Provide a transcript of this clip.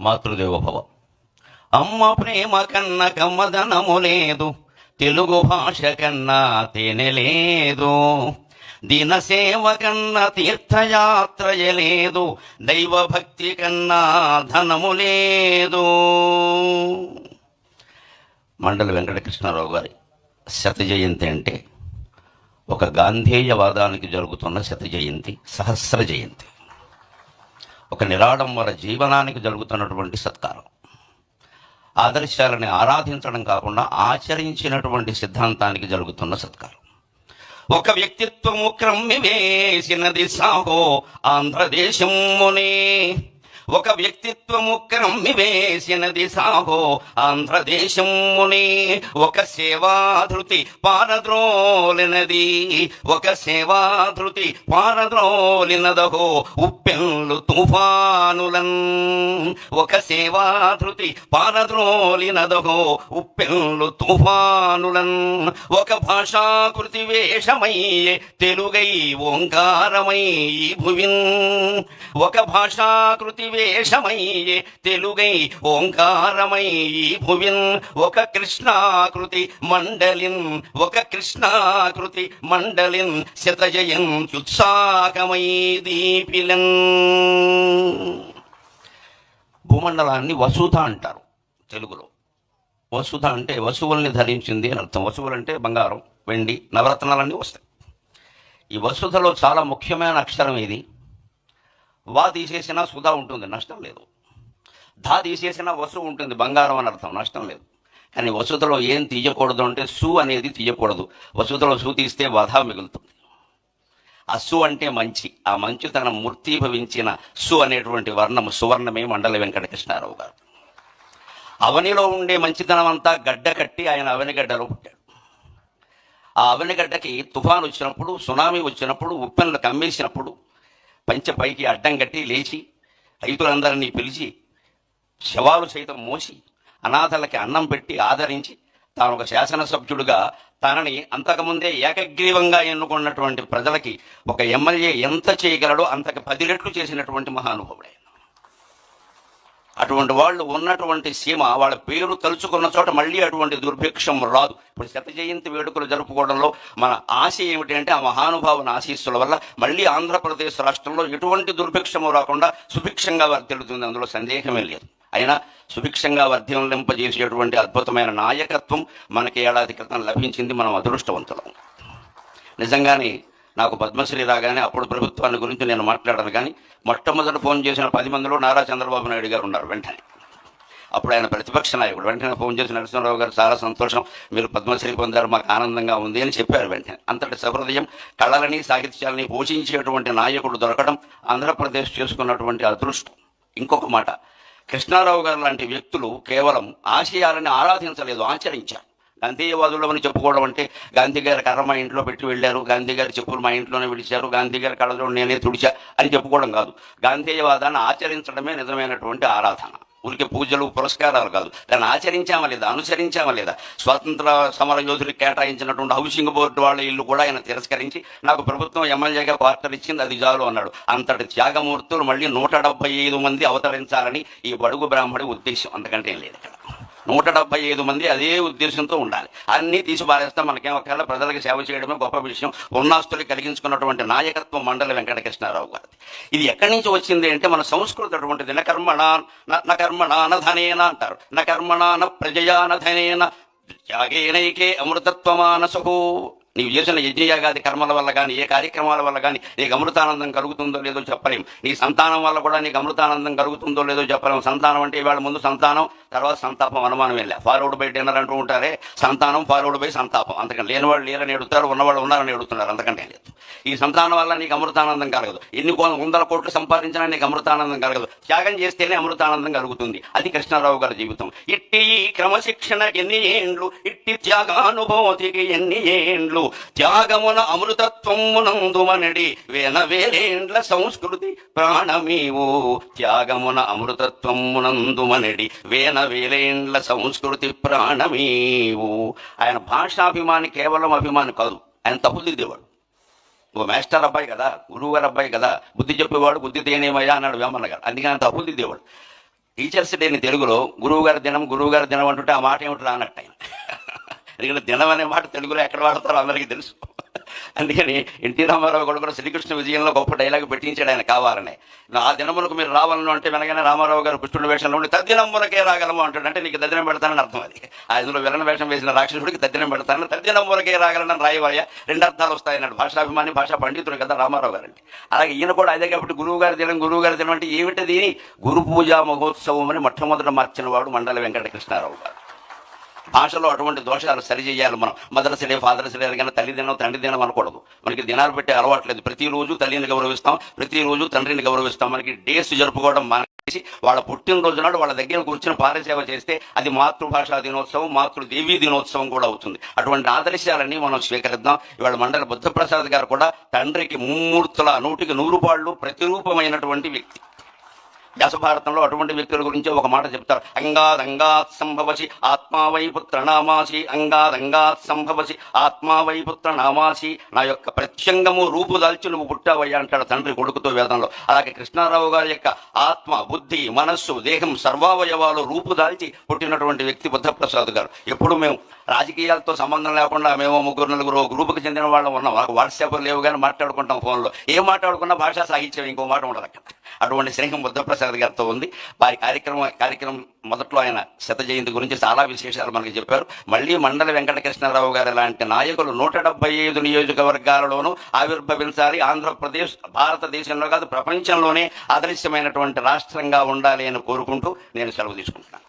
మాతృదేవభవ. అమ్మ ప్రేమ కన్న కమ్మదనము లేదు తెలుగు భాష కన్నా తినలేదు దినసేవ కన్నా తీర్థయాత్రయ లేదు దైవభక్తి కన్నా ధనము లేదు. మండలి వెంకటకృష్ణారావు గారి శత జయంతి అంటే ఒక గాంధేయవాదానికి జరుగుతున్న శత జయంతి సహస్ర జయంతి. ఒక నిరాడంబర జీవనానికి జరుగుతున్నటువంటి సత్కారం. ఆదర్శాలని ఆరాధించడం కాకుండా ఆచరించినటువంటి సిద్ధాంతానికి జరుగుతున్న సత్కారం. ఒక వ్యక్తిత్వము క్రమ్మి వేసినది సాహో ఆంధ్రదేశమునే ఒక వ్యక్తిత్వము క్రమ్మి వేసినది సాహో ఆంధ్రదేశముని ఒక సేవాధృతి పారద్రోలినది. ఒక సేవాధృతి పారద్రోలినదహో ఉప్పెల్లు తుఫానులన్. ఒక సేవాధృతి పారద్రోలినదహో ఉప్పెల్లు తుఫానులన్. ఒక భాషాకృతి వేషమయ్యే తెలుగై ఓంకారమై భువిన్. ఒక భాషాకృతి వేషమయ్యే తెలుగై ఓంకారమై ఈ భువిన్ ఒక కృష్ణాకృతి మండలిన్ ఒక కృష్ణాకృతి మండలిన్ శతజయంత్యుత్సాహమై దీపిలన్. భూమండలాన్ని వసుధ అంటారు తెలుగులో. వసుధ అంటే వసువుల్ని ధరించింది అని అర్థం. వసువులు అంటే బంగారం వెండి నవరత్నాలన్నీ వస్తాయి. ఈ వసుధలో చాలా ముఖ్యమైన అక్షరం ఇది వా తీసేసినా సుధా ఉంటుంది నష్టం లేదు. ధా తీసేసినా వసు ఉంటుంది బంగారం అని అర్థం నష్టం లేదు. కానీ వసుధలో ఏం తీయకూడదు అంటే సు అనేది తీయకూడదు. వసుధలో సు తీస్తే వధ మిగులుతుంది. ఆ సు అంటే మంచి. ఆ మంచితనం మూర్తీభవించిన సు అనేటువంటి వర్ణము సువర్ణమే మండల వెంకటకృష్ణారావు గారు. అవనిలో ఉండే మంచితనం అంతా గడ్డ కట్టి ఆయన అవనిగడ్డలో పుట్టాడు. ఆ అవనిగడ్డకి తుఫాన్ వచ్చినప్పుడు సునామీ వచ్చినప్పుడు ఉప్పెనలు కమ్మేసినప్పుడు పంచె పైకి అడ్డం కట్టి లేచి రైతులందరినీ పిలిచి శవాలు సైతం మోసి అనాథలకి అన్నం పెట్టి ఆదరించి తాను ఒక శాసనసభ్యుడుగా తనని అంతకుముందే ఏకగ్రీవంగా ఎన్నుకున్నటువంటి ప్రజలకి ఒక ఎమ్మెల్యే ఎంత చేయగలడో అంతకు పది రెట్లు చేసినటువంటి మహానుభావుడే అటువంటి వాళ్ళు ఉన్నటువంటి సీమ వాళ్ళ పేరు తలుచుకున్న చోట మళ్ళీ అటువంటి దుర్భిక్షం రాదు. ఇప్పుడు శత జయంతి వేడుకలు జరుపుకోవడంలో మన ఆశ ఏమిటి అంటే ఆ మహానుభావుని ఆశీస్సుల వల్ల మళ్ళీ ఆంధ్రప్రదేశ్ రాష్ట్రంలో ఎటువంటి దుర్భిక్షము రాకుండా సుభిక్షంగా వర్తిల్లుతుంది అందులో సందేహమే లేదు. అయినా సుభిక్షంగా వర్ధింలింపజేసేటువంటి అద్భుతమైన నాయకత్వం మనకి ఏడాది క్రితం లభించింది మనం అదృష్టవంతులం. నిజంగానే నాకు పద్మశ్రీ రాగానే అప్పుడు ప్రభుత్వాన్ని గురించి నేను మాట్లాడాను కానీ మొట్టమొదట ఫోన్ చేసిన పది మందిలో నారా చంద్రబాబు నాయుడు గారు ఉన్నారు వెంటనే. అప్పుడు ఆయన ప్రతిపక్ష నాయకుడు. వెంటనే ఫోన్ చేసి నరసింహరావు గారు చాలా సంతోషం మీరు పద్మశ్రీ పొందారు మాకు ఆనందంగా ఉంది అని చెప్పారు వెంటనే. అంతటి సహృదయం కళలని సాహిత్యాలని పోషించేటువంటి నాయకుడు దొరకడం ఆంధ్రప్రదేశ్ చేసుకున్నటువంటి అదృష్టం. ఇంకొక మాట కృష్ణారావు గారు లాంటి వ్యక్తులు కేవలం ఆశయాలని ఆరాధించలేదు ఆచరించారు. గాంధీయవాదులమని చెప్పుకోవడం అంటే గాంధీ గారి కర్ర మా ఇంట్లో పెట్టి వెళ్ళారు. గాంధీ గారి చెప్పులు మా ఇంట్లోనే విడిచారు. గాంధీ గారి కళ్ళలో నేనే తుడిచా అని చెప్పుకోవడం కాదు. గాంధీయవాదాన్ని ఆచరించడమే నిజమైనటువంటి ఆరాధన. ఊరికే పూజలు పురస్కారాలు కాదు. దాన్ని ఆచరించామా లేదా అనుసరించామా లేదా? స్వాతంత్ర సమర యోధులకు కేటాయించినటువంటి హౌసింగ్ బోర్డు వాళ్ళ ఇల్లు కూడా ఆయన తిరస్కరించి నాకు ప్రభుత్వం ఎమ్మెల్యేగా క్వార్టర్ ఇచ్చింది అది చాలు అన్నాడు. అంతటి త్యాగమూర్తులు మళ్ళీ నూట డెబ్బై ఐదు మంది అవతరించాలని ఈ బడుగు బ్రాహ్మడి ఉద్దేశం. అంతకంటే ఏం లేదు ఇక్కడ. నూట డెబ్బై ఐదు మంది అదే ఉద్దేశంతో ఉండాలి. అన్ని తీసి పారేస్తే మనకేం ఒకవేళ ప్రజలకు సేవ చేయడమే గొప్ప విషయం. ఉన్నాస్తులు కలిగించుకున్నటువంటి నాయకత్వం మండలి వెంకటకృష్ణారావు గారి ఇది ఎక్కడి నుంచి వచ్చింది అంటే మన సంస్కృతి అటువంటిది న కర్మణ న కర్మణ ధనేన అంటారు. న కర్మణ న ప్రజయా ధనేన త్యాగేనైకే అమృతత్వమానసహో నీవు చేసిన యజ్ఞయాగాది కర్మల వల్ల కానీ ఏ కార్యక్రమాల వల్ల కానీ నీకు అమృతానందం కలుగుతుందో లేదో చెప్పలేం. నీ సంతానం వల్ల కూడా నీకు అమృతానందం కలుగుతుందో లేదో చెప్పలేం. సంతానం అంటే ఇవాళ ముందు సంతానం తర్వాత సంతాపం అనుమానం వెళ్ళా ఫార్వర్డ్ బై డిన్నర్ అంటూ ఉంటారే సంతానం ఫార్వర్డ్ బై సంతాపం. అంతకంటే లేని వాళ్ళు లేరని ఎడుతారు ఉన్నవాళ్ళు ఉన్నారని ఎడుతున్నారు అంతకంటే లేదు. ఈ సంతానం వల్ల నీకు అమృతానందం కలగదు. ఎన్ని వందల కోట్లు సంపాదించినా నీకు అమృతానందం కలగదు. త్యాగం చేస్తేనే అమృతానందం కలుగుతుంది. అది కృష్ణారావు గారి జీవితం. ఇట్టి ఈ క్రమశిక్షణ ఎన్ని ఏండ్లు? ఇట్టి త్యాగానుభూతికి ఎన్ని ఏండ్లు? త్యాగమున అమృతత్వమునందుమనడి వేల వేలేండ్ల సంస్కృతి ప్రాణమీవు. త్యాగమున అమృతత్వమునందుమనడి వేల వేలేండ్ల సంస్కృతి ప్రాణమీవు. ఆయన భాషాభిమాని కేవలం అభిమాని కాదు. ఆయన తప్పులు దిద్దేవాడు ఓ మాస్టర్ అబ్బాయి కదా గురువు గారు అబ్బాయి కదా బుద్ధి చెప్పేవాడు బుద్ధి తేనేమయ్యా అన్నాడు వేమన్న గారు అందుకని తప్పులు దిద్దేవాడు టీచర్స్ డేని తెలుగులో గురువు గారి దినం గురువు గారి దినం అంటుంటే ఆ మాట ఏమిటి రానట్టు ఆయన. ఎందుకంటే దినం అనే మాట తెలుగులో ఎక్కడ వాడతారో అందరికీ తెలుసు. అందుకని ఎన్టీ రామారావు కూడా కూడా శ్రీకృష్ణ విజయంలో గొప్ప డైలాగ్ పెట్టించాడు ఆయన కావాలని. నా ఆ దినములకు మీరు రావాలను అంటే వెనకనే రామారావు గారు కృష్ణుడి వేషంలో ఉండి తద్దినములకే రాగలము అంటాడు. అంటే నీకు తద్దినం పెడతానని అర్థం అది. ఆ విలన వేషం వేసిన రాక్షసుడికి తద్దినం పెడతాను తద్దినములకే రాగలను రాయవయ్య. రెండు అర్థాలు వస్తాయన్నాడు భాషాభిమాని భాషా పండితుడు కదా రామారావు గారు అంటే. అలాగే ఈయన కూడా అదే కాబట్టి గురువు గారి దినం గురువు గారి దినం అంటే ఏమిటది? గురు పూజా మహోత్సవం అని మొట్టమొదట మార్చిన వాడు మండల వెంకటకృష్ణారావు గారు. భాషలో అటువంటి దోషాలు సరిచేయాలి మనం. మదర్స్ డే ఫాదర్స్ డే కానీ తల్లిదినం తండ్రి దినం అనకూడదు. మనకి దినాలు పెట్టే అలవాట్లేదు ప్రతిరోజు తల్లిని గౌరవిస్తాం ప్రతిరోజు తండ్రిని గౌరవిస్తాం. మనకి డేస్ జరుపుకోవడం మానేసి వాళ్ళ పుట్టినరోజు నాడు వాళ్ళ దగ్గర కూర్చొని పారసేవ చేస్తే అది మాతృభాషా దినోత్సవం మాతృదేవీ దినోత్సవం కూడా అవుతుంది. అటువంటి ఆదర్శాలన్నీ మనం స్వీకరిద్దాం. ఇవాళ మండల బుద్ధప్రసాద్ గారు కూడా తండ్రికి ముమ్మూర్తుల నూటికి నూరు పాళ్ళు ప్రతిరూపమైనటువంటి వ్యక్తి. వ్యాసభారతంలో అటువంటి వ్యక్తుల గురించి ఒక మాట చెప్తారు. అంగాదంగాత్ సంభవసి ఆత్మావై పుత్ర నామాసి అంగాదంగాత్ సంభవసి ఆత్మావై పుత్ర నామాసి నా యొక్క ప్రత్యంగము రూపు దాల్చి నువ్వు పుట్టావయ్యా అంటాడు తండ్రి కొడుకుతో వేదంలో. అలాగే కృష్ణారావు గారి యొక్క ఆత్మ బుద్ధి మనస్సు దేహం సర్వావయవాలు రూపు దాల్చి పుట్టినటువంటి వ్యక్తి బుద్ధప్రసాద్ గారు. ఎప్పుడు మేము రాజకీయాలతో సంబంధం లేకుండా మేము ముగ్గురు నలుగురు గ్రూపుకి చెందిన వాళ్ళం ఉన్నాం. వాట్సాప్ లేవు కానీ మాట్లాడుకుంటాం ఫోన్లో. ఏం మాట్లాడుకున్నా భాషా సాహిత్యం ఇంకో మాట ఉండదు అక్కడ. అటువంటి స్నేహం బుద్ధప్రసాద్ గారితో ఉంది. వారి కార్యక్రమం కార్యక్రమం మొదట్లో ఆయన శత జయంతి గురించి చాలా విశేషాలు మనకి చెప్పారు. మళ్ళీ మండల వెంకటకృష్ణారావు గారు లాంటి నాయకులు నూట డెబ్బై ఐదు నియోజకవర్గాలలోనూ ఆవిర్భవించాలి. ఆంధ్రప్రదేశ్ భారతదేశంలో కాదు ప్రపంచంలోనే ఆదర్శమైనటువంటి రాష్ట్రంగా ఉండాలి అని కోరుకుంటూ నేను సెలవు తీసుకుంటున్నాను.